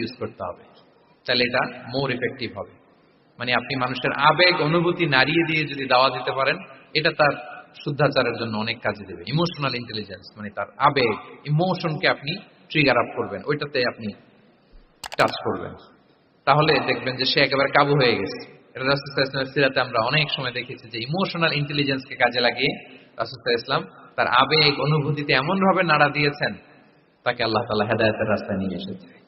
Use করতে হবে। তাহলে এটা মোর এফেক্টিভ হবে। মানে আপনি মানুষের আবেগ, অনুভূতি নাড়িয়ে দিয়ে যদি দাওয়া দিতে পারেন, এটা তার শুদ্ধাচারের জন্য অনেক কাজে দেবে। ইমোশনাল ইন্টেলিজেন্স মানে তার আবেগ ইমোশনকে আপনি ট্রিগার আপ করবেন, ওইটাতে আপনি টাচ করবেন। তাহলে দেখবেন যে সে একেবারে কাবু হয়ে গেছে। এটা রাসুস্তা ইসলামের সিরাতে আমরা অনেক সময় দেখেছি যে ইমোশনাল ইন্টেলিজেন্সকে কাজে লাগিয়ে রাসুস্তা ইসলাম তার আবেগ, অনুভূতিতে এমন ভাবে নাড়া দিয়েছেন, তাকে আল্লাহ তালা হেদায়তের রাস্তায় নিয়ে এসেছে।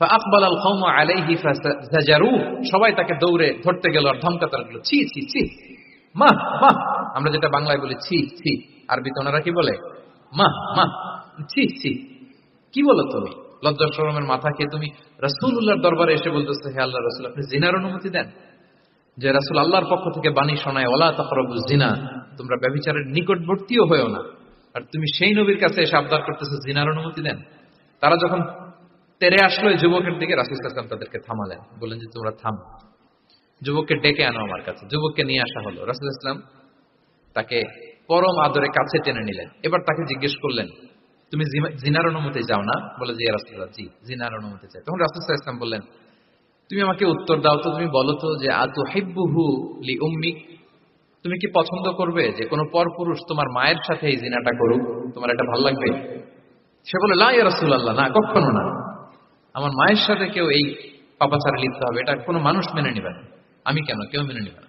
আকবাল সবাই তাকে দৌড়ে ধরতে গেল আর ছি ছি ছি। মা মা। আমরা যেটা বাংলায় বলি ছি ছি। ওনারা কি বলে? মা মা। ছি ছি। কি বলো তুমি? লজ্জা মাথা খেয়ে তুমি দরবারে এসে বলতেছো, হে আল্লাহ রাসূল, আপনি জিনার অনুমতি দেন? যে রাসূল আল্লাহর পক্ষ থেকে বাণী শোনায় ওলা তাকরাবু জিনা তোমরা ব্যভিচারের নিকটবর্তীও হয়েও না। আর তুমি সেই নবীর কাছে এসে আবদার করতেছো, জিনার অনুমতি দেন। তারা যখন তেরে আসলো যুবকের দিকে, রাসূল সাল্লাল্লাহু তাদেরকে থামালেন। বললেন যে, তোমরা থাম। যুবককে ডেকে আনো আমার কাছে। যুবককে নিয়ে আসা হলো। রাসূল ইসলাম তাকে পরম আদরে কাছে টেনে নিলেন। এবার তাকে জিজ্ঞেস করলেন, তুমি জিনার অনুমতি যাও না? বলে যে রাসুল্লাহ জি, জিনার অনুমতি চাই। তখন রাসুল ইসলাম বললেন, তুমি আমাকে উত্তর দাও তো। তুমি বলো তো যে আতু হেব্বুহু লি উম্মিক তুমি কি পছন্দ করবে যে, কোনো পরপুরুষ তোমার মায়ের সাথে এই জিনাটা করুক? তোমার এটা ভালো লাগবে? সে বলে লা রাসূলুল্লাহ, না, কখনো না। আমার মায়ের সাথে কেউ এই পাপাচারে লিপ্ত হবে, এটা কোনো মানুষ মেনে নেবে না। আমি কেন? কেউ মেনে নেবে না।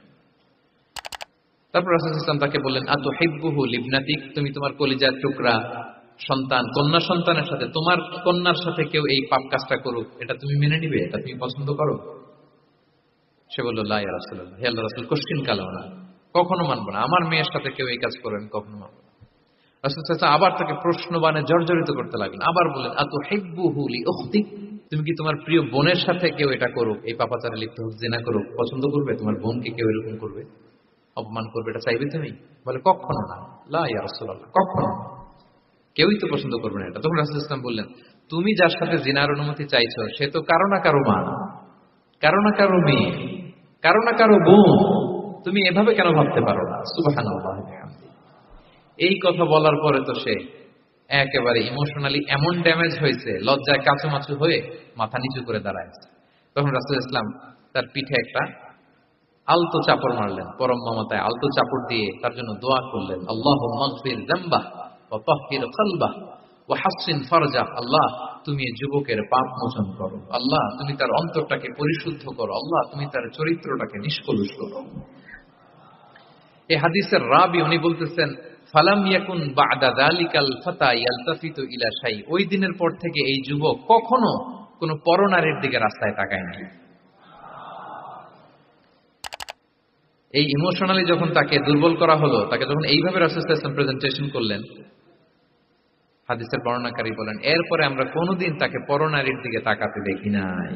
তারপর রাসুল ইসলাম তাকে বললেন আতু হেব্বুহু লিবনাতিক? তুমি তোমার কলিজার টুকরা, সন্তান, কন্যা সন্তানের সাথে, তোমার কন্যার সাথে কেউ এই পাপ কাজটা করুক, এটা তুমি মেনে নিবে? এটা তুমি পছন্দ করো? সে বলল লাই রাসুল্লাহ হে আল্লাহ রাসুল কোশ্চিন কালাম না। কখনো মানবো না। আমার মেয়ের সাথে কেউ এই কাজ করবেন কখনো মানবো না। রাসুল আবার তাকে প্রশ্ন বানে জর্জরিত করতে লাগলেন। আবার বললেন আতু হেব্বুহু লি তুমি কি তোমার প্রিয় বোনের সাথে কেউ এটা করুক, এই পাপাচারে লিপ্ত হোক, জেনা করুক, পছন্দ করবে? তোমার বোনকে কেউ এরকম করবে? অপমান করবে? এটা চাইবে তুমি? বলে, কখনো না। লা কখনো কেউই তো পছন্দ করবে না এটা। তখন রাসুল ইসলাম বললেন, তুমি যার সাথে জিনার অনুমতি চাইছো, সে তো কারও না কারও মা কারও না কারও মেয়ে, কারও না কারও বোন। তুমি এভাবে কেন ভাবতে পারো না? বিহামদিহি। এই কথা বলার পরে তো সে একেবারে ইমোশনালি এমন ড্যামেজ হয়েছে, লজ্জায় কাচুমাচু হয়ে মাথা নিচু করে দাঁড়ায় তখন রাসুল ইসলাম তার পিঠে একটা আলতো চাপড় মারলেন, পরম মমতায় আলতো চাপড় দিয়ে তার জন্য দোয়া করলেন আল্লাহ মগফির জাম্বাহ ওয়া তাহহির কলবাহ ওয়া হাসিন ফারজাহ আল্লাহ তুমি যুবকের পাপ মোচন করো, আল্লাহ তুমি তার অন্তরটাকে পরিশুদ্ধ করো, আল্লাহ তুমি তার চরিত্রটাকে নিষ্কলুষ করো। এই হাদিসের রাবি উনি বলতেছেন ফালাম ইয়াকুন ফাতা ইলা শাই। ওই দিনের পর থেকে এই যুবক কখনো কোনো পরনারীর দিকে রাস্তায় তাকায় নাই। এই ইমোশনালি যখন তাকে দুর্বল করা হলো, তাকে যখন এইভাবে রাসুলাম প্রেজেন্টেশন করলেন, হাদিসের বর্ণনাকারী বলেন, এরপরে আমরা কোনোদিন তাকে পরনারীর দিকে তাকাতে দেখি নাই।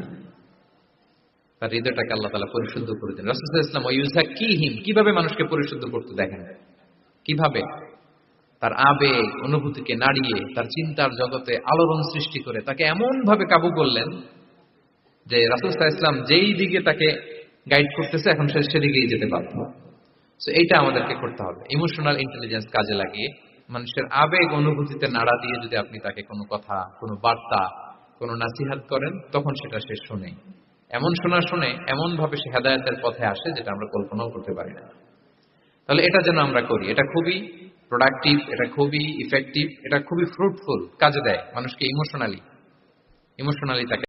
তার হৃদয়টাকে আল্লাহ তালা পরিশুদ্ধ করে দিন রাসুল ইসলাম ওই ইউজা কি হিম কীভাবে মানুষকে পরিশুদ্ধ করতে দেখেন? কীভাবে? তার আবেগ, অনুভূতিকে নাড়িয়ে তার চিন্তার জগতে আলোড়ন সৃষ্টি করে তাকে এমন ভাবে কাবু করলেন যে রাসুল ইসলাম যেই দিকে তাকে গাইড করতেছে, এখন সে সেদিকেই যেতে বাধ্য। তো এইটা আমাদেরকে করতে হবে। ইমোশনাল ইন্টেলিজেন্স কাজে লাগিয়ে মানুষের আবেগ, অনুভূতিতে নাড়া দিয়ে যদি আপনি তাকে কোনো কথা, কোনো বার্তা, কোনো নাসিহাত করেন, তখন সেটা সে শোনে। এমন শোনা শুনে এমন ভাবে সে হেদায়তের পথে আসে, যেটা আমরা কল্পনাও করতে পারি না। তাহলে এটা যেন আমরা করি। এটা খুবই প্রোডাক্টিভ এটা খুবই ইফেক্টিভ এটা খুবই ফ্রুটফুল কাজে দেয় মানুষকে ইমোশনালি ইমোশনালি তাকে